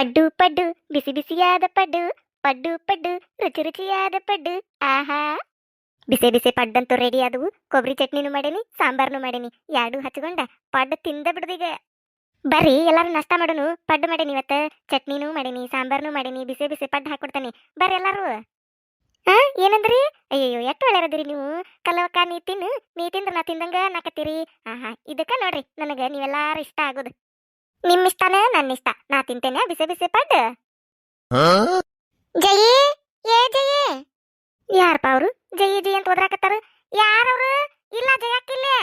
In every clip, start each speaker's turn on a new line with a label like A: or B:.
A: ಪಡ್ಡು ಪಡ್ಡು ಬಿಸಿ ಬಿಸಿಯಾದ ಪಡ್ಡು ಪಡ್ಡು ಪಡ್ಡು ರುಚಿ ರುಚಿಯಾದ ಪಡ್ಡು ಆಹಾ. ಬಿಸಿ ಬಿಸಿ ಪಡ್ಡಂತೂ ರೆಡಿ ಆದವು. ಕೊಬ್ಬರಿ ಚಟ್ನಿನೂ ಮಾಡೀನಿ, ಸಾಂಬಾರ್ನು ಮಾಡೇನಿ. ಎರಡು ಹಚ್ಕೊಂಡ ಪಡ್ಡು ತಿಂದ ಬಿಡ್ದೀಗ. ಬರ್ರಿ, ಎಲ್ಲಾರು ನಾಷ್ಟ ಮಾಡೋನು ಪಡ್ಡು ಮಾಡೇನಿ ಇವತ್ತ. ಚಟ್ನಿನೂ ಮಾಡೇನಿ, ಸಾಂಬಾರ್ನು ಮಾಡೇನಿ, ಬಿಸಿ ಬಿಸಿ ಪಡ್ಡು ಹಾಕೊಡ್ತಾನೆ. ಬರ್ರಿ ಎಲ್ಲಾರು. ಹಾ ಏನಂದ್ರಿ? ಅಯ್ಯಯ್ಯೋ, ಎಷ್ಟು ಒಳ್ಳೆಯರದಿರಿ ನೀವು. ಕಲ್ಲವಕ್ಕ, ನೀ ತಿನ್ನು. ನೀ ತಿಂದ್ರೆ ನಾ ತಿಂದಂಗ ನಾಕತ್ತೀರಿ. ಆಹಾ, ಇದಕ್ಕ ನೋಡ್ರಿ, ನನಗ ನೀವೆಲ್ಲಾರು ಇಷ್ಟ ಆಗೋದು. ನಿಮ್ ಇಷ್ಟನ ನನ್ನ ಇಷ್ಟ ನಾ ತಿಂತೇನೆ. ಬಿಸಿ ಬಿಸಿ ಪಡ್. ಜಯಿ? ಏ ಜಯಿ? ಯಾರಪ್ಪ ಅವರು? ಜಯಿ ಜಯಿ ಅಂತ ಓದ್ರಾಕತ್ತಾರ ಯಾರವ್ರು? ಇಲ್ಲ ಜಯಕ್ಕಿಲ್ಲೇ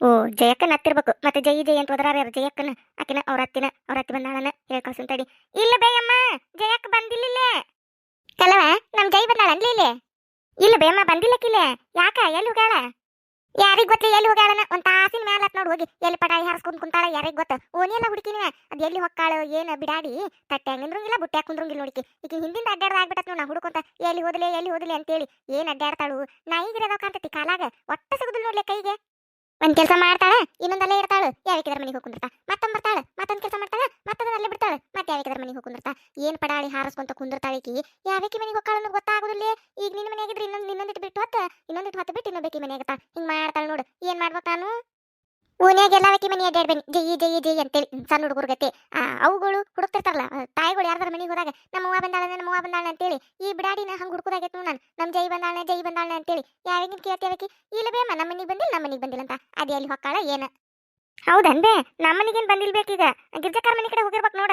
A: ಓ ಜಯಕ್ಕನ ಹತ್ತಿರ್ಬೇಕು. ಮತ್ತೆ ಜಯಿ ಜಯಿ ಅಂತ ಓದ್ರಾರ ಯಾರು? ಜಯಕ್ಕನ ಆಕಿನ ಅವ್ರ ಅತ್ತಿನ ಅವ್ರ ಅತ್ತಿ ಬಂದಾಳನ ಹೇಳ್ ಕಳ್ಸುನ್ ತಡಿ ಇಲ್ಲ ಬೇಯಮ್ಮ ಜಯಕ್ಕ ಬಂದಿಲ್ಲ ಕಲವ ನಮ್ ಜೈ ಬಂದಾಳ ಅನ್ಲಿಲ್ಲ ಇಲ್ಲ ಬೇಯಮ್ಮ ಬಂದಿಲ್ಲಕ್ಕಿಲ್ಲ ಯಾಕ ಎಲ್ಲಿ ಹೋಗ್ಯಾಳ? ಯಾರಿಗ್ ಗೊತ್ತ ಎಲ್ಲಿ ಹೋಗ್ಯಾಳನ ಒಂದ್ ತಾಸಿನ ಮ್ಯಾಲ ಆತ್ ನೋಡ್ ಹೋಗಿ. ಎಲ್ಲಿ ಪಟಾಯಿ ಹಾರಿಸ್ಕೊಂಡ್ ಕುಂತಾಳ, ಯಾರಿಗ್ ಗೊತ್ತ? ಓನಿ ಎಲ್ಲ ಹುಡುಕಿನ ಅದ್ ಎಲ್ಲಿ ಹೊಕ್ಕಾಳ, ಏನ್ ಬಿಡಾಡಿ? ತಟ್ಟೆ ನಿಂದ್ರಂಗಿಲ್ಲ ಬುಟ್ಟ್ಯಾಗ ಕುಂದ್ರಂಗಿಲ್ಲ ನೋಡಿಕಿ ಈಗ ಹಿಂದಿಂದ ಅಡ್ಡಾಡ್ದ ಆಗ್ಬಿಟ್ಟತ್ ನಾ ಹುಡುಕೊಂತ ಎಲ್ಲಿ ಹೋದಲೆ ಎಲ್ಲಿ ಹೋದಲೆ ಅಂತೇಳಿ. ಏನ್ ಅಡ್ಡಾಡ್ತಾಳು ನಾ ಅದಾವ ಕಾಂತತಿ ಕಾಲಾಗ? ಒಟ್ಟ ಸಿಗುದಿಲ್ಲ ನೋಡ್ಲೆ ಕೈಗೆ. ಒಂದ್ ಕೆಲಸ ಮಾಡ್ತಾಳ ಇನ್ನೊಂದಲ್ಲೇ ಇರ್ತಾಳು. ಯಾವಿಕಿದ್ರ ಮನೆಗೆ ಹೋಗ್ಕೊಂಡಿರ್ತಾ ಮತ್ತೊಂದ್ ಬರ್ತಾಳ ಮತ್ತೊಂದ್ ಕೆಲಸ ಮಾಡ್ತಾಳ ಮತ್ತೊಂದ್ ಅಲ್ಲೇ ಬಿಡ್ತಾಳ. ಮತ್ತೆ ಯಾವಿಕಿದ್ರ ಮನೆಗೆ ಹೋಗ್ಕೊಂಡಿರ್ತಾ ಏನ್ ಪಡಾಳಿ ಹಾರಸ್ಕೊಂತ ಕುಂದಿರ್ತಾಳಿಕಿ ಯಾವಕಿ ಮನೆಗೆ ಹೋಗ್ತಾಳ ಅನ್ನೋದು ಗೊತ್ತಾಗುದಿಲ್ಲ. ಈಗ ನಿನ್ನ ಮನೆಯಾಗಿದ್ರೆ ಇನ್ನೊಂದ್ ಇನ್ನೊಂದಿಟ್ಟು ಬಿಟ್ಟು ಹೊತ್ತ ಇನ್ನೊಂದಿಟ್ಟು ಹೊತ್ತು ಬಿಟ್ಟು ಇನ್ನೊಬ್ಬಕಿ ಮನೆಯಾಗ ಹಿಂಗ್ ಮಾಡ್ತಾಳ ನೋಡು. ಏನ್ ಮಾಡ್ಬೇಕು ನಾನು? ಓನ್ಯಾಗ ಎಲ್ಲಾವಕಿ ಮನೆ ಅಡ್ಡಾಡ್ಬೇನಿ ಜಯಿ ಜೈ ಜೈ ಅಂತೇಳಿ ಸಣ್ಣ ಹುಡುಗರ ಗತಿ. ಆ, ಅವುಗಳು ಹುಡುಕ್ತಿರ್ತಾರಲ್ಲ ತಾಯಿಗಳು ಯಾರ್ದಾರ ಮನೆಗೆ ಹೋದಾಗ ನಮ್ಮ ಅವ್ವ ಬಂದಾಳ ನಮ್ಮ ಅವ್ವ ಬಂದಾಳ ಅಂತೇಳಿ ಈ ಬಿಡಾಡಿನ ಹಂಗೆ ಹುಡುಕುದಾಗೈತೆ ನಮ್ಮ ಜೈ ಬಂದಾಳೆ ಜೈ ಬಂದಾಳೆ ಅಂತೇಳಿ ಯಾರಿಗಿನ ಕೇಳ್ತೇವಕಿ ಇಲ್ಲ ಬೇ ನಮ್ಮ ಮನೆಗೆ ಬಂದಿಲ್ಲ ನಮ್ಮ ಮನೆಗೆ ಬಂದಿಲ್ಲ ಅಂತ. ಅದೇ ಅಲ್ಲಿ ಹೊಕ್ಕಾಳ ಏನ? ಹೌದನ್ಬೇ? ನಮ್ಮ ಮನೆಗೇನ್ ಈಗ? ಗಿರ್ಜಕಾರ ಮನೆ ಕಡೆ ಹೋಗಿರ್ಬೇಕು ನೋಡ.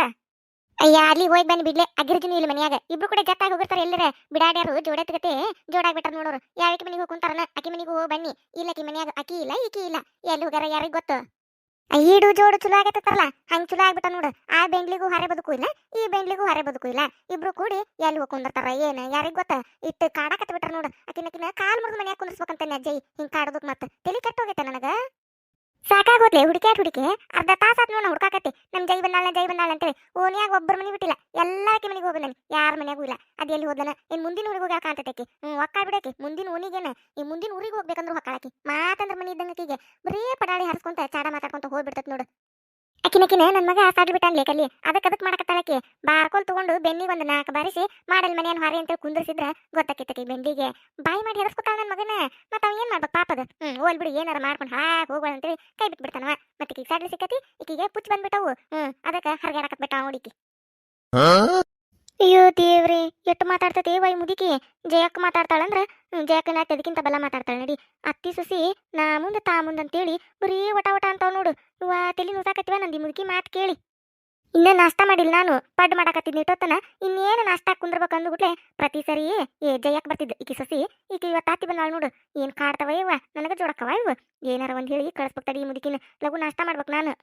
A: ಅಯ್ಯ ಅಲ್ಲಿ ಹೋಗಿ ಬನ್ನಿ ಬಿಡ್ಲೆ ಅಗಿರ್ಜಿನಿ ಇಲ್ಲ ಮನ್ಯಾಗ. ಇಬ್ರು ಕೂಡ ಜತ್ತಾಗಿ ಹೋಗಿರ್ತಾರೆ ಎಲ್ಲರೇ. ಬಿಡಾಡ್ಯಾರು ಜೋಡತ್ಗತೆ ಜೋಡಾಗ್ಬಿಟ್ಟಾರ ನೋಡೋರು. ಯಾವಕ್ಕೆ ಮನೆಗೆ ಹೋಗಿ ಕುಂತಾರನ? ಅಕ್ಕಿ ಮನೆಗೆ ಹೋಗಿ ಬನ್ನಿ. ಇಲ್ಲ ಅಕ್ಕಿ ಮನ್ಯಾಗ ಅಕ್ಕಿ ಇಲ್ಲ ಈಕಿ ಇಲ್ಲ. ಎಲ್ಲಿ ಹೋಗ್ಯಾರ ಯಾರಿಗ್ ಗೊತ್ತು? ಈಡು ಜೋಡು ಚಲೋ ಆಗತ್ತಲ್ಲ, ಹಂಗ್ ಚಲೋ ಆಗ್ಬಿಟ್ಟ ನೋಡು. ಆ ಬೆಂಡ್ಲಿಗೂ ಹರೆ ಬದುಕು ಇಲ್ಲ, ಈ ಬೆಂಡ್ಲಿಗೂ ಹರೆ ಬದುಕು ಇಲ್ಲ. ಇಬ್ರು ಕೂಡಿ ಎಲ್ಲಿ ಹೋಗಿ ಏನು? ಯಾರಿಗ್ ಗೊತ್ತ? ಇಟ್ಟು ಕಾಡಕತ್ತ ಬಿಟ್ರ ನೋಡು. ಆಕಿನಕಿನ ಕಾಲ್ ಮುರಿದು ಮನ್ಯಾಗ ಕುಂದಿರ್ಸ್ಬೇಕಂತ ಅಜ್ಜಿ ಹಿಂಗ್ ಕಾಡೋದಕ್ ಮತ್ತ. ತಲೆ ಕೆಟ್ಟೋಗೈತೆ ನನಗ. ಸಾಕಾಗೋದ್ಲೆ ಹುಡುಕ್ಯಾಟ್ ಹುಡುಕಿ. ಅರ್ಧ ತಾಸ ಆತ್ ನೋಡ್ ಹುಡ್ಕಾಕತ್ತಿ. ನಮ್ ಜೈ ಬಂದಾಳ ಜೈ ಬಂದಾಳ ಅಂತೇಳಿ. ಓನ್ಯಾಗ ಒಬ್ಬರ ಮನಿ ಬಿಟ್ಟಿಲ್ಲ ಎಲ್ಲಾಕಿ ಮನೆಗೆ ಹೋಗಿ ಯಾರ ಮನೆಗೂ ಇಲ್ಲ. ಅದ್ ಎಲ್ಲಿ ಹೋದನ ಮುಂದಿನ ಊರಿಗೆ ಹೋಗಿ ಕಾಣ್ತೈತಿ ಹ್ಮ್, ಒಕ್ಕಾಳ್ ಬಿಡಕ್ಕೆ ಮುಂದಿನ ಓನಿಗೇನ ಈ ಮುಂದಿನ ಊರಿಗೆ ಹೋಗ್ಬೇಕಂದ್ರ ಹೊಕ್ಕಾಳಕಿ ಮಾತಂದ್ರ ಮನೆ ಇದ್ದಂಗ ಆಕಿಗೆ. ಬರೀ ಪಡಾಳಿ ಹರಿಸ್ಕೊಂತ ಚಾಡ ಮಾತಾಡ್ಕೊಂತ ಹೋಗ್ಬಿಡ್ತತ್ ನೋಡು. ಅಕಿನಕಿನ ನನ್ನ ಮಗ ಸಾಡ್ಲಿ ಬಿಟ್ಟಾನ್ಲಿ ಕಲ್ಲಿ. ಅದಕ್ಕೆ ಅದಕ್ಕೆ ಮಾಡಕತ್ತಾಳಕ್ಕೆ ಬಾರ್ಕೋಲ್ ತಗೊಂಡು ಬೆನ್ನಿಗೆ ಒಂದು ನಾಲ್ಕು ಬಾರಿಸಿ ಮಾಡಲ್ ಮನೆಯನ್ನು ಹೊರೆ ಅಂತ ಕುಂದ್ರಿಸಿದ್ರ ಗೊತ್ತಾಕಿತ್ತಕಿ ಬೆಂಡಿಗೆ ಬಾಯಿ ಮಾಡಿ ಹರಿಸ್ಕೊತಾಳ ನನ್ನ ಮಗನ. ಮತ್ತೆ ಅವನು ಏನು ಮಾಡ್ಬೇಕು ಪಾಪದ? ಹ್ಮ್ ಓಲ್ ಬಿಡು, ಏನಾರ ಮಾಡ್ಕೊಂಡು ಹಾಕ್ ಹೋಗೋಣ ಅಂತೇಳಿ ಕೈ ಬಿಟ್ಬಿಡ್ತಾನವ ಮತ್ತೆ ಈಗ ಸಾಡ್ಲಿ ಸಿಕ್ಕತಿ, ಈಕಿಗೆ ಪುಚ್ಚ ಬಂದ್ಬಿಟ್ಟವು. ಹ್ಮ್, ಅದಕ್ಕೆ ಹರ್ಗಾಡಕತ್ ಬಿಟ್ಟ ನೋಡಿಕಿ ಅಯ್ಯೋ ದೇವ್ರಿ ಎಟ್ಟು ಮಾತಾಡ್ತತಿ ವೈ ಮುದಿಕಿ. ಜಯಕ್ಕ ಮಾತಾಡ್ತಾಳಂದ್ರ ಜಯಕ್ಕನ ಅದಕ್ಕಿಂತ ಬಲ ಮಾತಾಡ್ತಾಳ ನಡಿ. ಅತ್ತಿ ಸೊಸಿ, ನಾ ಮುಂದೆ ತಾ ಮುಂದೆ ಅಂತೇಳಿ ಬರೀ ವಟ ವಟ ಅಂತಾವ್ ನೋಡು. ಇವ ತಲೆ ನುಸಾಕತ್ತೀವ ನಂದಿ ಮುದುಕಿ ಮಾತು ಕೇಳಿ. ಇನ್ನ ನಾಷ್ಟ ಮಾಡಿಲ್ಲ ನಾನು, ಪಡ್ ಮಾಡಾಕತ್ತಿದ್ನಿ ಇಟ್ಟೊತ್ತನ ಇನ್ನೇನು ನಾಷ್ಟ ಕುಂದ್ರಬೇಕು ಅಂದ್ಬಿಟ್ಲೆ ಪ್ರತಿ ಸರಿ ಏ ಜಯಕ್ ಬರ್ತಿದ್ದ. ಈಕಿ ಸಸಿ, ಈಕಿ ಇವತ್ತು ತಾತಿ ನೋಡು. ಏನ್ ಕಾಡ್ತವ ಇವ? ನನಗೆ ಜೋಡಕ್ಕವ ಇವ? ಏನಾರ ಒಂದ್ ಹೇಳಿ ಕಳಿಸ್ಬೇಕು ತಡಿ ಮುದುಕಿನ. ಲಘು ನಾಷ್ಟ ಮಾಡ್ಬೇಕು ನಾನು.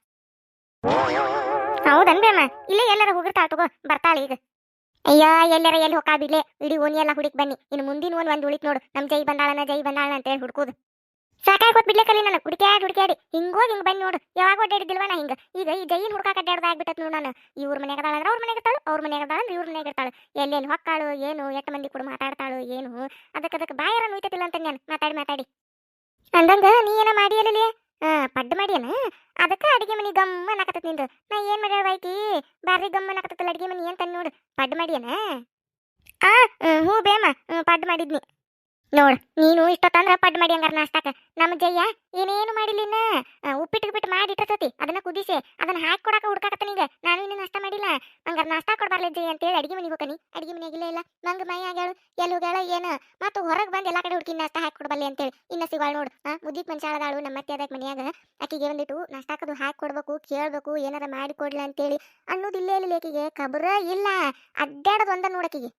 A: ಹೌದನ್ಬೇಮ್ಮ ಇಲ್ಲೇ ಎಲ್ಲಾರ ಹೋಗಿರ್ತಾಳ ತಗೋ, ಬರ್ತಾಳ ಈಗ. ಅಯ್ಯ, ಎಲ್ಲಾರ ಎಲ್ಲಿ ಹೋಗಾಬಿಲೆ ಇಡೀ ಓನಿ ಎಲ್ಲ ಹುಡುಕ್ ಬನ್ನಿ. ಇನ್ನು ಮುಂದಿನ ಒಂದ್ ಒಂದ್ ಉಳಿತ್ ನೋಡು. ನಮ್ ಜೈ ಬಂದಾಳನ ಜೈ ಬಂದಾಳನ ಅಂತ ಹೇಳಿ ಹುಡ್ಕೋದು. ಸಾಕಾಗಿ ಬಿಡ್ಲೆ ಕಲಿ ನಾನು ಹುಡುಕ್ಯಾಡ್. ಹುಡುಕ್ಯಾಡಿ ಹಿಂಗೋಗಿ ಹಿಂಗ್ ಬನ್ನಿ ನೋಡು. ಯಾವಾಗ ಒಡ್ಡಾಡಿದಿಲ್ವ ನಾ ಹಿಂಗ? ಈಗ ಈ ಜೈನ್ ಹುಡುಕಾಕ ಅಡ್ಡಾಡ್ದ ಆಗ್ಬಿಟ್ಟತ್ ನೋಡು ನಾನು. ಇವ್ರ ಮನೆಗೆ ಅದಾಳ ಅವ್ರ ಮನೆಗೆ ಇರ್ತಾಳು. ಅವ್ರ ಮನ್ಯಾಗ ಅದಾಳ ಇವ್ರ ಮನೆಗೆ ಇರ್ತಾಳು. ಎಲ್ಲೆಲ್ಲಿ ಹೊಕ್ಕಾಳು, ಏನು, ಎಷ್ಟು ಮಂದಿ ಕೂಡ ಮಾತಾಡ್ತಾಳು, ಏನು? ಅದಕ್ಕೆ ಅದಕ್ಕೆ ಬಾಯಾರ ನುಯ್ತತಿಲ್ಲ ಅಂತ ನಾನು. ಮಾತಾಡಿ ಮಾತಾಡಿ. ಅಂದಂಗ ನೀ ಏನ ಮಾಡಿ ಅಲ್ಲಿ ಪಡ್ಡು ಮಾಡ್ಯಾನ? ಅದಕ್ಕೆ ಅಡಿಗೆ ಮನಿ ಗಮ್ಮ ಅನ್ನಕತ್ತೈತಿ ನಿಂದು. ನಾ ಏನ್ ಮಾಡ್ಯಾಳ ಬಾಯ್ಕಿ? ಬಾರಿ ಗಮ್ಮ ಅನ್ನಕತ್ತಲ್ಲ ಅಡಿಗೆ ಮನಿ ಅಂತ ನೋಡು. ಪಡ್ಡು ಮಾಡ್ಯಾನ? ಆ ಹ್ಞೂ ಬೇಮ. ಪಡ್ಡು ಮಾಡಿದ್ನಿ. ನೋಡ್, ನೀನು ಇಷ್ಟೊತ್ತಂದ್ರ ಪಡ್ ಮಾಡಿ ಹಂಗಾರ ನಾಷ್ಟಾಕ ನಮ್ಮ ಜಯ್ಯ, ಏನೇನು ಮಾಡಿಲ್ಲ ಉಪ್ಪಿಟ್ಟು ಬಿಟ್ಟು ಮಾಡಿ ಇಟ್ಟಿರ್ತತಿ. ಅದನ್ನ ಕುದಿಸಿ. ಅದನ್ನ ಹಾಕಿ ಕೊಡಾಕ ಹುಡ್ಕಾಕತ್ತ ನಿಂಗೆ ನಾನು ಇನ್ನು ನಾಷ್ಟ ಮಾಡಿಲ್ಲ. ಹಂಗಾರ ನಾಷ್ಟಾ ಕೊಡ್ಬಾರ್ಲಿ ಜಯ ಅಂತೇಳಿ ಅಡಿಗೆ ಮನೆಗೆ ಹೋಗನಿ ಅಡಿಗೆ ಮನೆಗೆ ಇಲ್ಲ ನಂಗೆ ಮೈ ಆಗ್ಯಾಳು. ಎಲ್ಲಿ ಹೋಗ್ಯಾಳ ಏನು. ಮತ್ತು ಹೊರಗೆ ಬಂದು ಎಲ್ಲ ಕಡೆ ಹುಡುಕಿ ನಾಷ್ಟ ಹಾಕಿ ಅಂತ ಅಂತೇಳಿ. ಇನ್ನ ಸಿಗಾಳ ನೋಡು. ಮುದ್ದಿಕ್ ಮನುಷ್ಯಾಳದಾಳು ನಮ್ಮ ಅತ್ತೆ ಅದಕ್ಕೆ ಮನ್ಯಾಗ. ಆಕಿಗೆ ಒಂದಿಟ್ಟು ನಾಷ್ಟಾಕದು ಹಾಕಿ ಕೊಡ್ಬೇಕು, ಕೇಳ್ಬೇಕು, ಏನಾರ ಮಾಡಿ ಕೊಡ್ಲ ಅಂತೇಳಿ. ಅನ್ನೋದು ಅನ್ನೋದಿಲ್ಲ ಇಲ್ಲ ಆಕಿಗೆ ಕಬ್ರ ಇಲ್ಲ. ಅಡ್ಡಾಡೋದು ಒಂದ ನೋಡಕಿಗೆ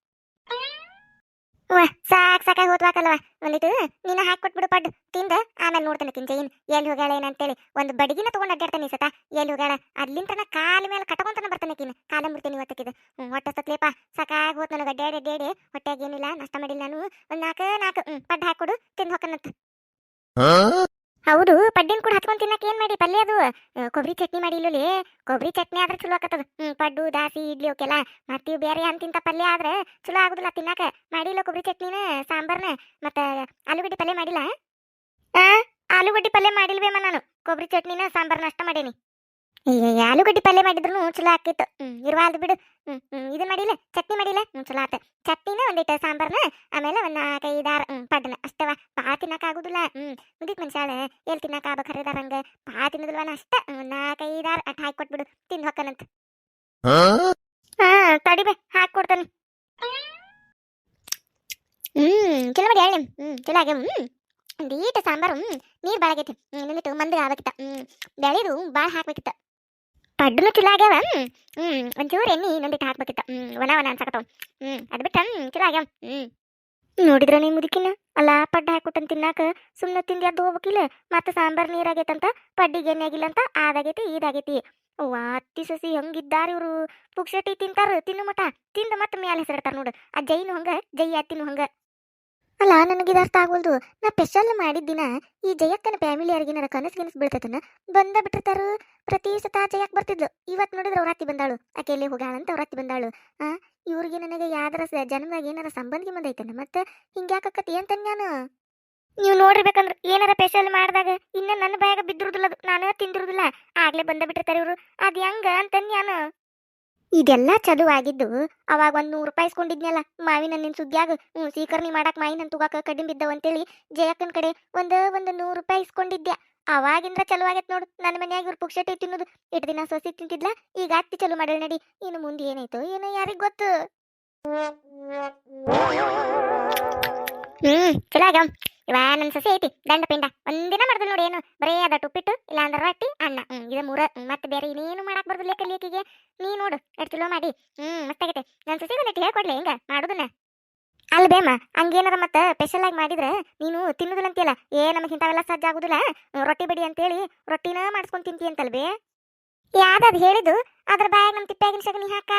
A: ಸಾಕ್ ಸಾಕಾಗಿ ಹೋದ್ವಾಕಲ್ವ ಒಂದಿಟ್ಟು ನೀನ ಹಾಕಿ ಕೊಟ್ಬಿಡು ಪಡ್ ತಿಂದ ಆಮೇಲೆ ನೋಡ್ತಾನೆ ತಿಂಜೈನ್ ಎಲ್ಲಿ ಹೋಗ್ಯಾಳ ಏನಂತೇಳಿ? ಒಂದು ಬಡಗಿನ ತಗೊಂಡ್ ಅಡ್ಡಾಡ್ತಾನೆ ಸತ. ಎಲ್ಲಿ ಹೋಗ್ಯಾಳ? ಅಲ್ಲಿಂತನ ಕಾಲ ಮೇಲೆ ಕಟ್ಕೊಂತನ ಬರ್ತಾನೆ ಕಿನ ಕಾಲ ಮುಡ್ತೀನಿ ಇವತ್ತಕ್ಕಿದ. ಹೊಟ್ಟೆ ಸತ್ಲೇಪ ಸಾಕಾಗಿ ಹೋತ್ ನನಗೆ ಅಡ್ಡಾಡಿ ಅಡ್ಡಾಡಿ ಹೊಟ್ಟೆಗೆ ಏನಿಲ್ಲ ನಷ್ಟ ಮಾಡಿಲ್ಲ ನಾನು. ಒಂದು ನಾಲ್ಕು ನಾಲ್ಕು. ಹ್ಞೂ ಪಡ್ಡು ಹಾಕೊಡು ತಿಂದು ಹೋಗ್ತಾನಂತ. ಹೌದು ಪಡ್ಡಿನ ಕೂಡ ಹತ್ಕೊಂಡು ತಿನ್ನಕ್ಕೆ ಏನು ಮಾಡಿ? ಪಲ್ಯ ಅದು. ಕೊಬ್ಬರಿ ಚಟ್ನಿ ಮಾಡಿ ಇಲ್ಲೋಲಿ. ಕೊಬ್ಬರಿ ಚಟ್ನಿ ಆದ್ರೆ ಚಲೋ ಆಕತ್ತದ. ಹ್ಮ್, ಪಡ್ಡು, ದಾಸಿ, ಇಡ್ಲಿ ಅವಕ್ಕೆಲ್ಲ ಮತ್ತೆ ಇವು ಬೇರೆ ಅಂತಿಂತ ಪಲ್ಯ ಆದ್ರೆ ಚಲೋ ಆಗುದಿಲ್ಲ ತಿನ್ನಾಕ. ಮಾಡಿಲ್ಲ ಕೊಬ್ಬರಿ ಚಟ್ನಿನ, ಸಾಂಬಾರ್ನ, ಮತ್ತ ಆಲೂಗಡ್ಡೆ ಪಲ್ಯ ಮಾಡಿಲ್ಲ? ಆಲೂಗಡ್ಡೆ ಪಲ್ಯ ಮಾಡಿಲ್ವೇಮ್ಮ ನಾನು. ಕೊಬ್ಬರಿ ಚಟ್ನಿನ, ಸಾಂಬಾರ್ನ ಅಷ್ಟ ಮಾಡೇನಿ. ಈ ಆಲೂಗಡ್ಡಿ ಪಲ್ಯ ಮಾಡಿದ್ರು ಚಲೋ ಆಕಿತ್ತು ಹ್ಮ್, ಇರುವಾಲ್ದು ಬಿಡು. ಇದನ್ನ ಮಾಡಿಲ್ಲ ಚಟ್ನಿ ಮಾಡಿಲ್ಲ ಹ್ಮ್ ಚಲೋ ಆತ ಚಟ್ನಿನ ಒಂದಿಟ್ಟು ಸಾಂಬಾರ್ನ ಆಮೇಲೆ ಒಂದ್ ನಾಲ್ಕೈದಾರು ಹ್ಮ್ ಪಡ್ನ ಅಷ್ಟವ ಭಾಳ ತಿನ್ನಕ್ ಆಗುದಿಲ್ಲ ಹ್ಮ್ ಮುದಿಕ್ ಮನುಷ್ಯಾಳ ಎಲ್ಲಿ ತಿನ್ನಕ್ ಆಗ್ಬೇಕು ಹರಿದಾರ ಹಂಗ ಭಾಳ ತಿನ್ನದಿಲ್ವನ ಅಷ್ಟ ಒಂದ್ ನಾಲ್ಕೈದಾರು ಅಟ್ ಹಾಕಿ ಕೊಟ್ಬಿಡು ತಿಂದು ಹೊಕ್ಕನಂತ ಹಾ ತಡಿಬೆ ಹಾಕಿ ಕೊಡ್ತಾನೆ ಹ್ಮ್ ಚಲೋ ಮಾಡಿ ಹೇಳಿ ಹ್ಮ್ ಚಲೋ ಆಗ್ಯಾವ ಹ್ಮ್ ಒಂದೀಟ ಸಾಂಬಾರು ಹ್ಮ್ ನೀರ್ ಭಾಳ ಆಗೈತಿ ಹ್ಮ್ ಇನ್ನೊಂದಿಟ್ಟು ಮಂದಿಗೆ ಆಗ್ಬೇಕಿತ್ತ ಹ್ಮ್ ಬೆಳೆದು ಭಾಳ ಹಾಕ್ಬೇಕಿತ್ತ ಪಡ್ಡುನು ಚಲೋ ಆಗ್ಯಾವ. ಹ್ಮ್ ಒಂಚೂರು ಎಣ್ಣೆ ಇನ್ನೊಂದಿಟ್ಟು ಹಾಕ್ಬೇಕಿತ್ತು. ಹ್ಞೂ ಒಣ ಒಣ ಅನ್ಸಕತ್ತಾವ. ಹ್ಮ್, ಅದು ಬಿಟ್ಟು ಹ್ಮ್, ಚಲೋ ಆಗ್ಯಾವ. ಹ್ಮ್. ನೋಡಿದ್ರ ನೀ ಮುದುಕಿನ? ಅಲ್ಲ, ಪಡ್ಡ ಹಾಕೊಟ್ಟನ್ ತಿನ್ನಾಕ ಸುಮ್ಮನೆ ತಿಂದು ಅದು ಹೋಗ್ಬೇಕಿಲ್ಲ. ಮತ್ತೆ ಸಾಂಬಾರ್ ನೀರಾಗೈತಂತ, ಪಡ್ಡಿಗೆ ಎಣ್ಣೆ ಆಗಿಲ್ಲ ಅಂತ ಅದಾಗೈತಿ ಇದಾಗೈತಿ. ಅವ್ವ ಅತ್ತಿ ಸಸಿ ಹೆಂಗಿದ್ದಾರೆ ಇವರು? ಪುಕ್ಷಟಿ ತಿಂತಾರ, ತಿನ್ನು ಮಟ ತಿಂದು ಮತ್ತೆ ಮ್ಯಾಲ ಹೆಸರಿಡ್ತಾರೆ ನೋಡು. ಆ ಜೈನು ಹಂಗ, ಜೈ ಅತ್ತಿನೂ ಹಂಗ. ಅಲ್ಲ, ನನಗಿದ ಅರ್ಥ ಆಗೋಲ್ದು ನಾ ಸ್ಪೆಷಲ್ ಮಾಡಿದ್ದಿನ ಈ ಜಯಕ್ಕನ ಫ್ಯಾಮಿಲಿ ಯಾರಿಗೇನಾರ ಕನಸು ಗಿನಸ್ ಬೀಳ್ತೈತನ, ಬಂದ ಬಿಟ್ಟಿರ್ತಾರು. ಪ್ರತಿ ಸತ ಜಯಕ್ ಬರ್ತಿದ್ಲು. ಇವತ್ ನೋಡಿದ್ರೆ ಅವ್ರ ಹತ್ತಿ ಬಂದಾಳು. ಆಕೆ ಎಲ್ಲಿ ಅಂತ ಅವ್ರ ಅತ್ತಿ ಬಂದಾಳು. ಆ, ಇವ್ರಿಗೆ ನನಗೆ ಯಾವ್ದಾರ ಜನ್ಮಾಗಿ ಏನಾರ ಸಂಬಂಧಿ ಬಂದೈತನ ಮತ್ತೆ ಹಿಂಗ್ಯಾಕತಿ ಅಂತ ನಾನು? ನೀವು ನೋಡಿರ್ಬೇಕಂದ್ರೆ ಏನಾರ ಸ್ಪೆಷಲ್ ಮಾಡಿದಾಗ ಇನ್ನ ನನ್ನ ಬಾಯಾಗ ಬಿದ್ದಿರುದಿಲ್ಲ ಅದು. ನಾನು ತಿಂದಿರುದಿಲ್ಲ. ಆಗ್ಲೇ ಬಂದ ಬಿಟ್ಟಿರ್ತಾರೆ ಇವರು. ಅದ್ ಹೆಂಗ ಅಂತ ನಾನು? ಇದೆಲ್ಲ ಚದು ಆಗಿದ್ದು ಅವಾಗ ಒಂದ್ ನೂರು ರೂಪಾಯಿ ಇಸ್ಕೊಂಡಿದ್ನಲ್ಲ, ಮಾವಿನ ಹಣ್ಣಿನ ಸುಗ್ಗ್ಯಾಗ. ಹ್ಞೂ ಸೀಕರ್ಣಿ ಮಾಡಕ್ ಮಾವಿನ ತುಗಾಕ ಕಡಿಮೆ ಬಿದ್ದವ ಅಂತೇಳಿ ಜಯಕ್ಕನ ಕಡೆ ಒಂದ್, ಒಂದು ನೂರು ರೂಪಾಯಿ ಇಸ್ಕೊಂಡಿದ್ದೆ. ಅವಾಗಿಂದ್ರ ಚಲೋ ಆಗೈತ್ ನೋಡು ನನ್ನ ಮನ್ಯಾಗ ಇವ್ರು ಪುಕ್ಷಟಿ ತಿನ್ನೋದು. ಇಟ್ ದಿನ ಸೊಸಿ ತಿಂತಿದ್ಲ, ಈಗ ಅತ್ತಿ ಚಲೋ ಮಾಡಲ್ ನಡಿ, ಇನ್ನು ಮುಂದೆ ಏನಾಯ್ತು, ಏನೋ ಯಾರಿಗ್ ಗೊತ್ತು. ಹ್ಮ್ ಚಲೋ ಆಗ್ಯಾವ. ಇವ ನನ್ನ ಸಸಿ ಐತಿ ದಂಡ ಪಿಂಡ. ಒಂದಿನ ಮಾಡ್ದಲ್ ನೋಡಿ ಏನು ಬರೇ ಅದ ಟುಪ್ಪಿಟ್ಟು ಇಲ್ಲ ಅಂದ್ರೆ ರೊಟ್ಟಿ ಅನ್ನ. ಹ್ಮ್ ಇದು ಮೂರ ಮತ್ತೆ ಬೇರೆ ಇನ್ನೇನು ಮಾಡಕ್ ಬರ್ದಿಲ್ಲ ಕಲಿಯಕಿಗೆ ನೀ ನೋಡು ಎಷ್ಟು ಚಲೋ ಮಾಡಿ. ಹ್ಮ್ ಮಸ್ತಾಗೈತೆ ನನ್ನ ಸಸಿ ನೆಟ್ಟು ಹೇಳ್ಕೊಡ್ಲಿ ಹೆಂಗ ಮಾಡುದನ್ನ. ಅಲ್ ಬೇಮ ಹಂಗೇನಾರ ಮತ್ತೆ ಸ್ಪೆಷಲ್ ಆಗಿ ಮಾಡಿದ್ರೆ ನೀನು ತಿನ್ನುದಿಲ್ಲ ಅಂತೀಯಲ್ಲ? ಏ ನಮಗೆ ಇಂಥವೆಲ್ಲ ಸಜ್ಜ ಆಗುದಿಲ್ಲ. ಹ್ಮ್, ರೊಟ್ಟಿ ಬಡಿ ಅಂತೇಳಿ ರೊಟ್ಟಿನ ಮಾಡಿಸ್ಕೊಂಡ್ ತಿಂತಿ ಅಂತಲ್ವೇ ಯಾವ್ದದ್ ಹೇಳಿದು ಅದ್ರ ಬಾಯಾಗ ನಮ್ಮ ತಿಪ್ಪಾಗಿನ ಸಗಣಿ ಹಾಕ.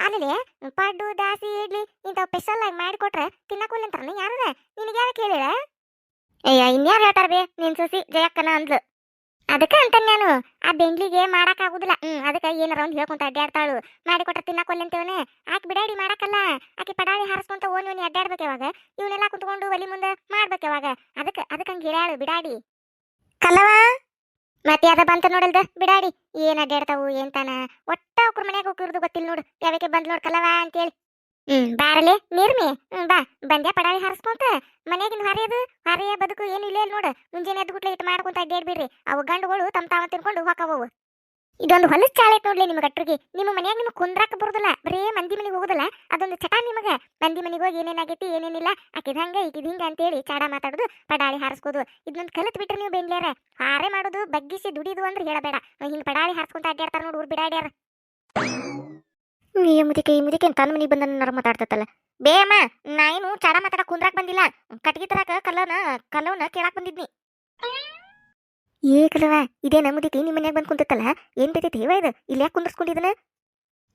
A: ಆಮೇಲೆ ಪಡ್ಡು, ದಾಸಿ, ಇಡ್ಲಿ ಇಂಥವ್ ಸ್ಪೆಷಲ್ ಆಗಿ ಮಾಡಿಕೊಟ್ರೆ ತಿನ್ನಕೂಲ್ಲ ಅಂತಾರ ಯಾರದ ನಿನಗೆ ಯಾರ ಹೇಳಿರ ಅಯ್ಯ, ಇನ್ಯಾರು ಹೇಳ್ತಾರ ಬೇ ನಿನ್ ಸೊಸಿ ಜಯಕ್ಕನ ಅಂದ್ಲು. ಅದಕ್ಕೆ ಅಂತ ನಾನು. ಆ ಮಾಡಕ್ ಆಗುದಿಲ್ಲ. ಹ್ಮ್, ಅದಕ್ಕೆ ಏನಾರ ಒಂದು ಹೇಳ್ಕೊಂತ ಅಡ್ಡಾಡ್ತಾಳು ಮಾಡಿಕೊಟ್ರೆ ತಿನ್ನಕೊಲ್ಲಂತೇವನೆ ಆಕೆ ಬಿಡಾಡಿ ಮಾಡಕ್ಕಲ್ಲ. ಆಕಿ ಪಡಾಳಿ ಹಾರಿಸ್ಕೊಂತ ಓನ್ ಓನಿ ಅಡ್ಡಾಡ್ಬೇಕು ಯಾವಾಗ? ಇವನ್ನೆಲ್ಲ ಕುತ್ಕೊಂಡು ಒಲಿ ಮುಂದೆ ಮಾಡ್ಬೇಕು ಯಾವಾಗ? ಅದಕ್ಕೆ ಅದಕ್ಕೆ ಹಂಗೆ ಬಿಡಾಡಿ. ಕಲ್ಲವ ಮತ್ತೆ ಅದ ಬಂತ ನೋಡಲ್ದ? ಬಿಡಾಡಿ. ಏನ್ ಅಡ್ಡಾಡ್ತಾವು ಏನ್ತಾನ ಒಟ್ಟ ಅವ್ರ ಮನ್ಯಾಗ ಹೋಗಿರೋದು ಗೊತ್ತಿಲ್ಲ ನೋಡು. ಯಾವಕ್ಕೆ ಬಂದ್ ನೋಡ್ಕಲ್ಲವಾ ಅಂತೇಳಿ. ಹ್ಮ್, ಬಾರಲೆ, ನೀರ್ಮಿ. ಹ್ಮ್, ಬಾ. ಬಂದ್ಯಾ ಪಡಾಳಿ ಹಾರಿಸ್ಕೊಂತ ಮನ್ಯಾಗಿನ ಹರಿಯದು, ಹರಿಯ ಬದುಕು ಏನು ಇಲ್ಲೇ ನೋಡು. ಮುಂಜಾನೆ ಎದ್ದು ಗುಟ್ಲೆ ಇಟ್ಟು ಮಾಡ್ಕೊಂತ ಅಡ್ಡಾಡ್ಬಿಡ್ರಿ ಅವು ಗಂಡುಗಳು ತಮ್ಮ ತಾವ ತಿನ್ಕೊಂಡು ಹೋಗವು ಇದೊಂದು ಹೊಲದ ಚಾಳೆ ನೋಡ್ಲಿ ನಿಮ್ಗೆ ಅಟ್ರಿಗೆ. ನಿಮ್ಮ ಮನ್ಯಾಗ ನಿಮ್ಗೆ ಕುಂದ್ರಾಕ ಬರುದಿಲ್ಲ. ಬರೇ ಮಂದಿ ಮನೆಗೆ ಹೋಗುದಿಲ್ಲ. ಅದೊಂದು ಚಟ ನಿಮಗೆ. ಮಂದಿ ಮನೆಗೆ ಹೋಗಿ ಏನೇನಾಗೈತಿ ಏನೇನಿಲ್ಲ ಆಕಿದ ಹಂಗೆ, ಈಕಿದ ಹಿಂಗ ಅಂತೇಳಿ ಚಾಡ ಮಾತಾಡೋದು, ಪಡಾಳಿ ಹಾರಿಸ್ಕೋದು. ಇದನ್ನೊಂದು ಕಲಿತು ಬಿಟ್ರಿ ನೀವು ಬೆಂಗ್ಳ್ಯಾರ. ಹಾರೇ ಮಾಡೋದು, ಬಗ್ಗಿಸಿ ದುಡಿದು ಅಂದ್ರೆ ಹೇಳಬೇಡ. ಹಿಂಗೆ ಪಡಾಳಿ ಹಾರಿಸ್ಕೊಂತ ಅಡ್ಡಾಡ್ತಾರ ನೋಡು ಊರು ಬಿಡಾಡ್ಯಾರ. ಈ ಮುದಿಕೆ ಈ ಮುದಿಕೆ ತನ್ನ ಮನೆಗೆ ಬಂದ ನರ ಮಾತಾಡ್ತತ್ತಲ್ಲ ಬೇಮ್ಮ ನಾ ಏನು ಚಾಡ ಮಾತಾಡಕ್ಕೆ ಕುಂದ್ರಾಕ್ ಬಂದಿಲ್ಲ. ಕಟ್ಗಿ ತರಕ ಕಲ್ಲವನ ಕಲ್ಲವನ ಕೇಳಾಕ್ ಬಂದಿದ್ನಿ. ಏ ಕಲವ ಇದೇ ಮುದಿಕೆ ನಿಮ್ಮ ಮನ್ಯಾಗ ಬಂದು ಕುಂತತ್ತಲ್ಲ ಏನ್ ಬೇತೈತಿ ದೇವ ಇದು? ಇಲ್ಲಿ ಯಾಕೆ ಕುಂದರ್ಸ್ಕೊಂಡಿದನ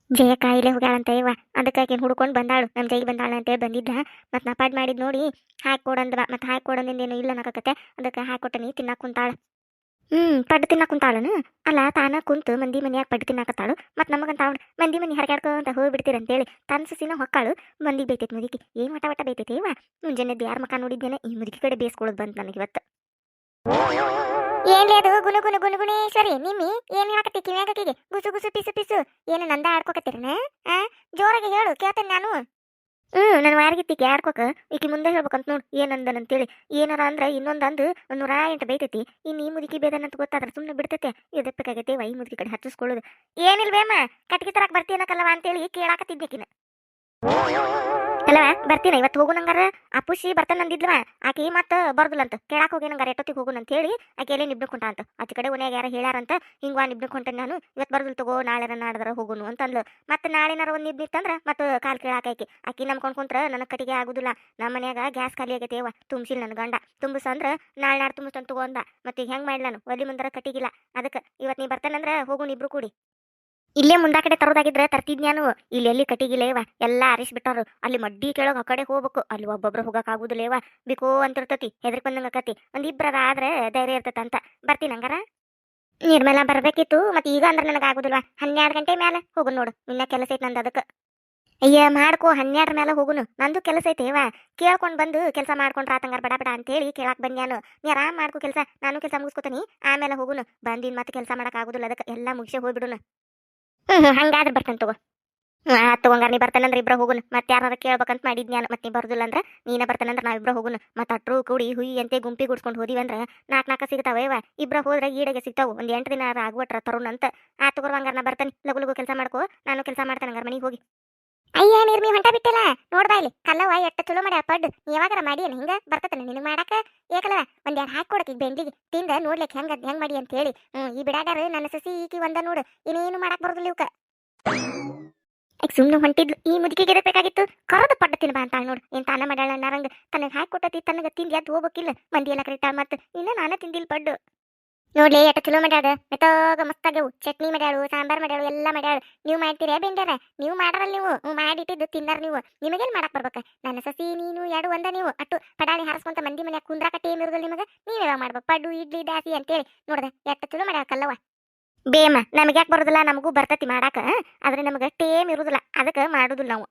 A: ಜಯ ಕಾಯಿಲೆ ಹೋಗ್ಯಾಳಂತ ಇವ ಅದಕ್ಕಾಗಿ ಹುಡ್ಕೊಂಡು ಬಂದಾಳು. ನಮ್ಮ ಜೈ ಬಂದಾಳ ಅಂತೇಳಿ ಬಂದಿದ್ದ. ಮತ್ತು ನಾ ಪಾಡ್ ಮಾಡಿದ್ ನೋಡಿ, ಹಾಕಿ ಕೊಡಂದ ಮತ್ತು ಹಾಕಿ ಕೊಡಂದೇನು ಇಲ್ಲ ನಕತ್ತೆ ಅದಕ್ಕೆ ಹಾಕಿ ಕೊಟ್ಟನಿ ತಿನ್ನಾಕ ಕುಂತಾಳ. ಹ್ಮ್ ಪಡ್ಡು ತಿನ್ನಕ್ಕೆ ಕುಂತಾಳನ? ಅಲ್ಲ, ತಾನ ಕುಂತು ಮಂದಿ ಮನ್ಯಾಗ ಪಡ್ಡು ತಿನ್ನಕತ್ತಾಳು. ಮತ್ತು ನಮಗಂತ ಅವಳು ಮಂದಿ ಮನೆ ಹರಗಾಡ್ಕೊಂತ ಹೋಗ್ಬಿಡ್ತೀರ ಅಂತೇಳಿ ತನ್ನ ಸಸಿನ ಹೊಕ್ಕಾಳು. ಮಂದಿಗೆ ಬೈತೈತಿ ಮುದುಕಿ. ಏನ್ ಮಟ ಮಟ ಬೈತೈತಿ ಇವ ಮುಂಜಾನೆದ್ದು ಯಾರ ಮಕ ನೋಡಿದ್ದೇನೆ. ಈ ಮುದುಕಿ ಕಡೆ ಬೇಸ್ಕೊಳ್ಳೋದು ಬಂತು ನನಗೆ ಇವತ್ತು. ಏನ್ಲಿ ಅದು? ಗುನು ಗುನು ಗುನು ಗುಣೇಶ್ವರಿ. ನಿಮ್ಮಿ? ಏನ್ ಹಾಕತಿ ಕಿವ್ಯಾಗಕಿಗೆ ಗುಸು ಗುಸು, ಪಿಸು ಪಿಸು. ಏನು ನಂದ ಆಡ್ಕೊಕತ್ತೀರನ? ಆ? ಜೋರಾಗಿ ಹೇಳು, ಕೇಳ್ತೇನೆ ನಾನು. ಹ್ಮ್, ನನ್ನ ವಾರಗಿತ್ತಿಗೆ ಆಡ್ಕೋಕ ಈಕಿ ಮುಂದೆ ಹೇಳ್ಬೇಕಂತ ನೋಡು ಏನಂದನ್ ಅಂತೇಳಿ ಏನಾರ ಅಂದ್ರ ಇನ್ನೊಂದಂದು ನೂರ ಎಂಟು ಬೈತೈತಿ. ಇನ್ನು ಈ ಮುದುಕಿ ಬೇದನಂತ ಗೊತ್ತಾದ್ರೆ ಸುಮ್ಮನೆ ಬಿಡ್ತೈತೆ. ಎದಪ್ಪಕಾಗೈತೆ ವೈ ಮುದುಕಿ ಕಡೆ ಹಚ್ಚಿಸ್ಕೊಳ್ಳೋದು ಏನಿಲ್ಲ ಬೇಮ ಕಟ್ಗೆ ತರಕ್ ಬರ್ತೀನಕಲ್ಲವ ಅಂತೇಳಿ ಕೇಳಾಕತ್ತಿದ್ದೆಕಿನ ಅಲ್ಲವ ಬರ್ತೀನಿ ಇವತ್ತು ಹೋಗು ನಂಗಾರ ಆ ಪುಷಿ ಬರ್ತಾನೆ ಅಂದಿದ್ಲವ? ಆಕಿ ಮತ್ತೆ ಬರ್ದಿಲ್ಲಂತ ಕೇಳಾಕ ಹೋಗಿ ನಂಗಾರ ಎಷ್ಟೊತ್ತಿಗೆ ಹೋಗುನ್ ಅಂತ ಹೇಳಿ ಆಕೆ ಎಲ್ಲಿ ಕುಂಟ ಅಂತ. ಆಚೆ ಕಡೆ ಓನ್ಯಾಗ ಯಾರ ಹೇಳ್ಯಾರಂತ ಹಿಂಗ ಕುಂಟೆ ನಾನು. ಇವತ್ತು ಬರ್ದಿಲ್ ತಗೋ ನಾಳೆ ನಾಡದ್ರ ಹೋಗುನು ಅಂತ ಅಂದ್ಲು ಮತ್ತೆ ನಾಳೆನಾರ ಒಂದು ನಿಬ್ನಿತ್ತಂದ್ರ ಮತ್ತೆ ಕಾಲ್ ಕೇಳಾಕ ಆಕಿ. ಆಕಿ ನಮ್ಕೊಂಡ್ ಕುಂತ್ರ, ನನಗೆ ಕಟ್ಟಿಗೆ ಆಗುದಿಲ್ಲ. ನಮ್ಮ ಮನ್ಯಾಗ ಗ್ಯಾಸ್ ಖಾಲಿ ಆಗೈತೆ ಅವ ತುಂಬಿಸಿಲ್ಲ ನನ್ನ ಗಂಡ. ತುಂಬಿಸ ಅಂದ್ರ ನಾಳೆ ನಾಡ್ ತುಂಬಿಸ್ತಂತ ತಗೋ ಅಂದ. ಮತ್ತೆ ಹೆಂಗ್ ಮಾಡ್ಲಾನು ಒಲಿ ಮುಂದ್ರ ಕಟ್ಟಿಗಿಲ್ಲ. ಅದಕ್ಕೆ ಇವತ್ತು ನೀ ಬರ್ತಾನಂದ್ರ ಹೋಗುನ್ ಇಬ್ರು ಕೂಡಿ. ಇಲ್ಲೇ ಮುಂದಾಕಡೆ ತರೋದಾಗಿದ್ರೆ ತರ್ತಿದ್ ನಾನು ಇಲ್ಲಿ ಎಲ್ಲಿ ಕಟ್ಟಿಗಿಲ್ಲ ಇವ ಎಲ್ಲ ಆರಿಸ್ಬಿಟ್ಟಾರು ಅಲ್ಲಿ ಮಡ್ಡಿ ಕೆಳಗ್ ಆ ಕಡೆ ಹೋಗ್ಬೇಕು. ಅಲ್ಲಿ ಒಬ್ಬೊಬ್ರು ಹೋಗಕ್ ಆಗುದಿಲ್ಲ ಇವ ಬಿಕೋ ಅಂತಿರ್ತತಿ ಹೆದರ್ಕ್ ಬಂದಂಗ ಆಕತಿ. ಒಂದ್ ಆದ್ರೆ ಧೈರ್ಯ ಇರ್ತತ ಅಂತ. ಬರ್ತೀನಿ ಹಂಗಾರ? ನಿರ್ಮಲ ಬರ್ಬೇಕಿತ್ತು ಮತ್ತೆ ಈಗ ಅಂದ್ರೆ ನನಗೆ ಆಗುದಿಲ್ವಾ? ಹನ್ನೆರಡು ಗಂಟೆ ಮೇಲೆ ಹೋಗು ನೋಡು. ನಿನ್ನ ಕೆಲಸ ಐತೆ ನಂದು ಅದಕ್ಕೆ. ಅಯ್ಯ, ಮಾಡ್ಕೋ. ಹನ್ನೆರಡರ ಮೇಲೆ ಹೋಗುನು. ನಂದು ಕೆಲಸ ಐತೆ ಕೇಳ್ಕೊಂಡು ಬಂದು ಕೆಲಸ ಮಾಡ್ಕೊಂಡ್ರ ಆತಂಗಾರ ಬಡ ಬಡ ಅಂತೇಳಿ ಕೇಳಾಕ್ ಬಂದ್ಯಾನು ನೀ ಆರಾಮ್ ಮಾಡ್ಕೋ ಕೆಲಸ. ನಾನು ಕೆಲಸ ಮುಗಿಸ್ಕೊತೀನಿ. ಆಮೇಲೆ ಹೋಗುನು. ಬಂದಿನ್ ಮತ್ತೆ ಕೆಲಸ ಮಾಡಕ್ ಆಗುದಿಲ್ಲ ಅದಕ್ಕೆ. ಎಲ್ಲ ಮುಗಿಸಿ ಹೋಗ್ಬಿಡುನು. ಹ್ಮ್ ಹಂಗಾದ್ರೆ ಬರ್ತಾನೆ ತಗೋ. ಹಾ ತಗೊಂಗಾರ ನೀ ಬರ್ತಾನಂದ್ರೆ ಇಬ್ರ ಹೋಗುನ್. ಮತ್ತೆ ಯಾರು ಕೇಳ್ಬೇಕಂತ ಮಾಡಿದ್ ನಾನು ಮತ್ತೆ ನೀ ಬರುದಿಲ್ಲ ಅಂದ್ರ ನೀನ ಬರ್ತಾನಂದ್ರ ನಾವಿಬ್ರ ಹೋಗುನ್. ಮತ್ತೆ ಅಟ್ರು ಕೂಡಿ ಹುಯಿ ಅಂತೆ ಗುಂಪಿ ಗುಡ್ಸ್ಕೊಂಡು ಹೋದಿವಿ ಅಂದ್ರ ನಾಲ್ಕು ನಾಲ್ಕು ಸಿಗ್ತಾವ ಇಬ್ರ ಹೋದ್ರೆ ಈಡೆಗೆ ಸಿಗ್ತಾವು. ಒಂದ್ ಎಂಟು ದಿನ ಆಗುವಟ್ರ ತರುಣ್ ಅಂತ. ಆ ತಗೋರ್ ಹಂಗಾರ ನಾ ಬರ್ತಾನೆ. ಲಗು ಲಗು ಕೆಲಸ ಮಾಡ್ಕೋ. ನಾನು ಕೆಲಸ ಮಾಡ್ತಾನೆ, ಹಂಗಾರ ಮನೆಗೆ ಹೋಗಿ. ಅಯ್ಯ ನೀರ್ ನೀ ಹೊಂಟ ಬಿಟ್ಟಿಲ್ಲ. ನೋಡ್ಬಾ ಇಲ್ಲಿ. ಕಲ್ಲವ ಎಟ್ಟ ಚಲೋ ಮಾಡ್ಯಾ ಪಡ್. ನೀ ಯಾವಾಗಾರ ಮಾಡಿ ಹಿಂಗ ಬರ್ತತನ ನಿನಗೆ ಮಾಡಾಕ? ಈಗ ಬೆಂಡಿಗೆ ತಿಂದ ನೋಡ್ಲಿಕ್ಕೆ ಹೆಂಗ ಹೆಂಗ್ ಮಾಡಿ ಅಂತ ಹೇಳಿ. ಈ ಬಿಡಾಗಾರ ನನ್ನ ಸಸಿ ಈಕಿ ಒಂದ ನೋಡು, ಇನ್ನೇನು ಮಾಡಕ್ ಬರೋದಿಲ್ಲ ಇವಕ್ಕ ಈಗ ಸುಮ್ಮನೆ ಹೊಂಟಿದ್ಲು, ಈ ಮುದುಕಿಗೆ ಇರಬೇಕಾಗಿತ್ತು ಬೇಕಾಗಿತ್ತು? ಕರದ ಪಡ್ಡ ತಿನ್ಬಾ ಅಂತ ನೋಡು ಏನ್ ತಾನ ಮಾಡ್ಯಾಳ ನಾರಂಗ ತನಗೆ ಹಾಕಿ ಕೊಟ್ಟತಿ, ತನಗ ತಿಂದು ಎದ್ದು ಹೋಗ್ಬೇಕಿಲ್ಲ ಮಂದಿ ಎಲ್ಲ ಕರೀತಾಳ ಮತ್ತೆ, ಇನ್ನ ನಾನ ತಿಂದಿಲ್ ಪಡ್ಡು. ನೋಡ್ಲಿ, ಎಷ್ಟು ಚಲೋ ಮಾಡ್ಯಾಳ ಮಸ್ತ್ ಮಸ್ತಾಗ್ಯವು ಚಟ್ನಿ ಮಾಡ್ಯಾಳು, ಸಾಂಬಾರ್ ಮಾಡ್ಯಾಳು, ಎಲ್ಲ ಮಾಡ್ಯಾಳು. ನೀವು ಮಾಡ್ತೀರಾ ಬೆಂಡ್ಯಾರ? ನೀವು ಮಾಡರಲ್ಲ ನೀವು. ಹ್ಞೂ ಮಾಡಿಟ್ಟಿದ್ದು ತಿನ್ನಾರ ನೀವು. ನಿಮಗೇನ್ ಮಾಡಕ್ ಬರ್ಬೇಕು? ನನ್ನ ಸಸಿ, ನೀನು ಎರಡು ಒಂದ ನೀವು. ಅಟ್ಟು ಪಡಾಳಿ ಹಾರಿಸ್ಕೊಂತ ಮಂದಿ ಮನ್ಯಾಗ ಕುಂದ್ರ ಟೇಮ್ ಇರೋದಿಲ್ಲ ನಿಮಗೆ, ನೀವೇ ಮಾಡ್ಬೇಕು? ಪಡ್ಡು, ಇಡ್ಲಿ ದಾಸಿ ಅಂತೇಳಿ. ನೋಡ್ದೆ, ಎಷ್ಟು ಚಲೋ ಮಾಡ್ಯಾಳ ಬೇಮ, ನಮಗೆ ಯಾಕೆ ಬರೋದಿಲ್ಲ? ನಮಗೂ ಬರ್ತತಿ ಮಾಡಾಕ ಆದ್ರೆ ನಮಗೆ ಟೇಮ್ ಇರೋದಿಲ್ಲ ಅದಕ್ಕೆ ಮಾಡೋದಿಲ್ಲ ನಾವು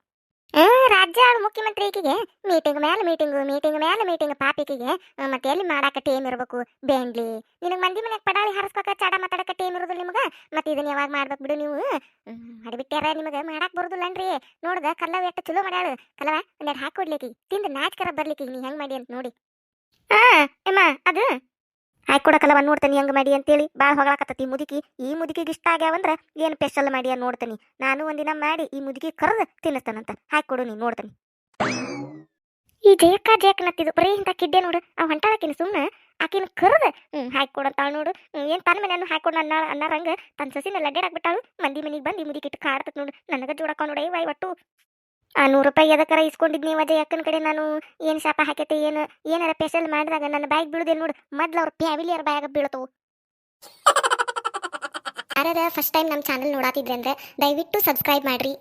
A: ರಾಜ್ಯ ಮುಖ್ಯಮಂತ್ರಿ ಈಕಿಗೆ? ಮೀಟಿಂಗ್ ಮೇಲೆ ಮೀಟಿಂಗ್ ಮೀಟಿಂಗ್ ಮೇಲೆ ಮೀಟಿಂಗ್ ಪಾಪಿಕಿಗೆ. ಮತ್ತೆ ಎಲ್ಲಿ ಮಾಡಾಕ ಟೈಮ್ ಇರಬೇಕು? ಬೇಂಡ್ಲಿ ನಿನಗೆ ಮಂದಿ ಮನೆಗೆ ಪಡಾಳಿ ಹಾರಿಸ್ಕೊಕ, ಚಾಡ ಮಾತಾಡಕ ಟೈಮ್ ಇರೋದು ನಿಮಗೆ? ಮತ್ತೆ ಇದನ್ನ ಯಾವಾಗ ಮಾಡ್ಬೇಕು ಬಿಡು ನೀವು? ಮಾಡಿಬಿಟ್ಟ್ಯಾರ ನಿಮಗೆ? ಮಾಡಾಕ್ ಬರುದಿಲ್ಲನ್ರಿ. ನೋಡ್ದ ಕಲ್ಲವ ಎಷ್ಟು ಚಲೋ ಮಾಡ್ಯಾಳು. ಕಲ್ಲವ, ಒಂದೆರಡು ಹಾಕಿ ಕೊಡ್ಲಿಕ್ಕೆ ತಿಂದು ನಾಚ್ಕರ ಬರ್ಲಿಕ್ಕೆ ನೀ ಹೆಂಗ್ ಮಾಡಿ ಅಂತ ನೋಡಿ. ಹಾ ಎಮ್ಮ, ಅದು? ಹಾಕಿ ಕೊಡಕಲ್ಲವ, ನೋಡ್ತೇನೆ ಹೆಂಗ್ ಮಾಡಿ ಅಂತೇಳಿ. ಭಾಳ ಹೊಗಳಾಕತ್ತತಿ ಮುದುಕಿ. ಈ ಮುದುಕಿಗೆ ಇಷ್ಟ ಆಗ್ಯಾವಂದ್ರೆ ಏನು ಸ್ಪೆಷಲ್ ಮಾಡಿ ನೋಡ್ತೇನೆ. ನಾನು ಒಂದಿನ ಮಾಡಿ ಈ ಮುದುಕಿ ಕರೆದು ತಿನ್ನಿಸ್ತಾನಂತ. ಹಾಕಿ ಕೊಡು ನೀ ನೋಡ್ತೇನೆ. ಈ ಜಯಕ್ಕ ಜಯಕ್ಕ ನತ್ತಿದ್ದು ಬರೀ ಇಂಥ ಕಿಡ್ಡೆ ನೋಡು. ಅವ್ ಹೊಂಟಾಳಕಿನ ಸುಮ್ಮನೆ ಆಕಿನ ಕರೆದ ಹ್ಞೂ ಹಾಕಿ ನೋಡು. ಏನು ತನ್ನ ಮನೆಯನ್ನು ಹಾಕೊಡು ಅನ್ನ ರಂಗ. ತನ್ನ ಸಸಿನ ಲಡ್ಡಾಡ್ಬಿಟ್ಟಾಳು ಮಂದಿ ಮನೆಗೆ ಬಂದು ಈ ಮುದುಕಿಟ್ಟು ಕಾಡ್ತತ್ ನೋಡು. ನನಗೆ ಜೋಡಕ್ಕ ನೋಡ. ವೈ ಒಟ್ಟು ಆ ನೂರು ರೂಪಾಯಿ ಎದಕ್ಕಾರ ಇಸ್ಕೊಂಡಿದ್ ನೀವು ಅದೇ ಅಕ್ಕನ ಕಡೆ ನಾನು ಏನು ಶಾಪ ಹಾಕೈತೆ, ಏನು, ಏನಾರ ಸ್ಪೆಷಲ್ ಮಾಡಿದಾಗ ನನ್ನ ಬ್ಯಾಗ್ ಬೀಳದೆ ನೋಡು, ಮೊದ್ಲು ಅವ್ರ ಫ್ಯಾಮಿಲಿಯರ್ ಬ್ಯಾಗ್ ಬೀಳ್ತವು ಯಾರ ಫಸ್ಟ್ ಟೈಮ್ ನಮ್ಮ ಚಾನಲ್ ನೋಡಾತಿದ್ರೆ ಅಂದ್ರೆ ದಯವಿಟ್ಟು ಸಬ್ಸ್ಕ್ರೈಬ್ ಮಾಡ್ರಿ.